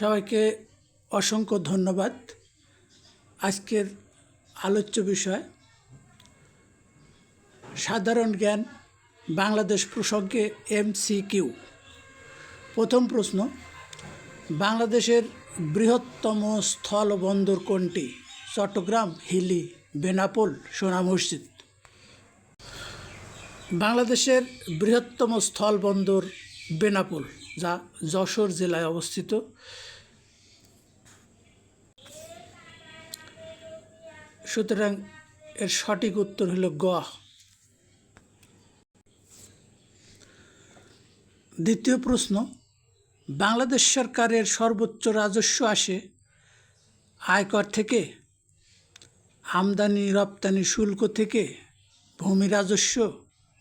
সবাইকে অসংখ্য ধন্যবাদ। আজকের আলোচ্য বিষয়, সাধারণ জ্ঞান, বাংলাদেশ প্রসঙ্গে এম এমসিকিউ প্রথম প্রশ্ন, বাংলাদেশের বৃহত্তম স্থলবন্দর কোনটি? চট্টগ্রাম, হিলি, বেনাপোল, সোনা মসজিদ। বাংলাদেশের বৃহত্তম স্থলবন্দর বেনাপোল। যা যশোর জেলায় অবস্থিত। সুতরাং এর সঠিক উত্তর হলো গ দ্বিতীয় প্রশ্ন, বাংলাদেশ সরকারের সর্বোচ্চ রাজস্ব আসে আয়কর থেকে? আমদানি, রপ্তানি শুল্ক থেকে ভূমি রাজস্ব,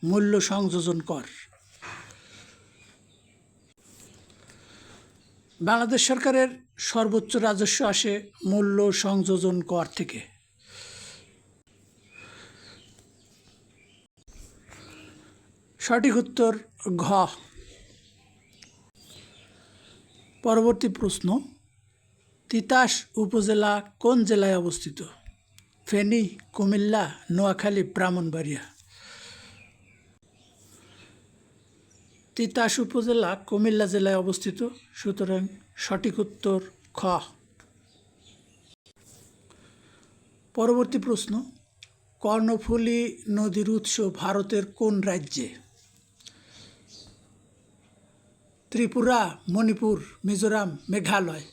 মূল্য সংযোজন কর। বাংলাদেশ সরকারের সর্বোচ্চ রাজস্ব আসে মূল্য সংযোজন কর থেকে। সঠিক উত্তর ঘ। পরবর্তী প্রশ্ন, তিতাস উপজেলা কোন জেলায় অবস্থিত? ফেনী, কুমিল্লা, নোয়াখালী, ব্রাহ্মণবাড়িয়া। তিতাস উপজেলা কুমিল্লা জেলায় অবস্থিত। সুতরাং সঠিক উত্তর খ। পরবর্তী প্রশ্ন, কর্ণফুলী নদীর উৎস ভারতের কোন রাজ্যে? ত্রিপুরা, মণিপুর, মিজোরাম, মেঘালয়।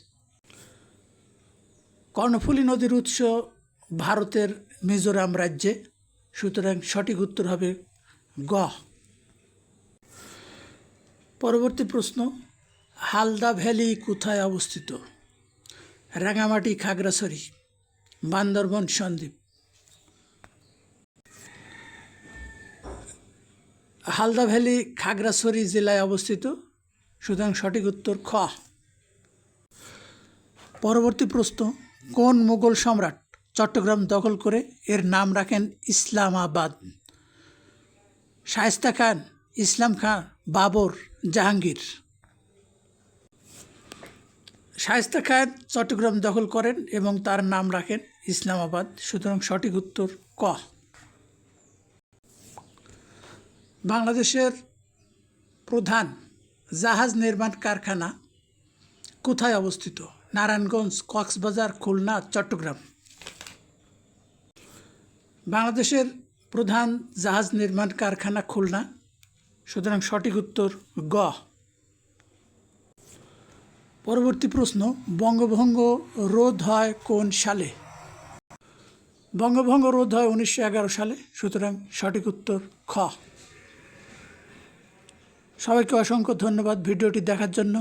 কর্ণফুলী নদীর উৎস ভারতের মিজোরাম রাজ্যে। সুতরাং সঠিক উত্তর হবে গ। পরবর্তী প্রশ্ন, হালদা ভ্যালি কোথায় অবস্থিত? রাঙামাটি, খাগড়াছড়ি, বান্দরবন, সন্দ্বীপ। হালদা ভ্যালি খাগড়াছড়ি জেলায় অবস্থিত? সুতরাং সঠিক উত্তর খ। পরবর্তী প্রশ্ন, কোন মুঘল সম্রাট চট্টগ্রাম দখল করে এর নাম রাখেন ইসলামাবাদ? শায়েস্তা খান ইসলাম খান বাবর জাহাঙ্গীর। শায়েস্তা খান চট্টগ্রাম দখল করেন এবং তার নাম রাখেন ইসলামাবাদ। সুতরাং সঠিক উত্তর ক। বাংলাদেশের প্রধান জাহাজ নির্মাণ কারখানা কোথায় অবস্থিত? নারায়ণগঞ্জ, কক্সবাজার, খুলনা, চট্টগ্রাম। বাংলাদেশের প্রধান জাহাজ নির্মাণ কারখানা খুলনা। সুতরাং সঠিক উত্তর গ। পরবর্তী প্রশ্ন, বঙ্গভঙ্গ রোধ হয় কোন সালে? বঙ্গভঙ্গ রোধ হয় উনিশশো এগারো সালে, সুতরাং সঠিক উত্তর খ। সবাইকে অসংখ্য ধন্যবাদ ভিডিওটি দেখার জন্য।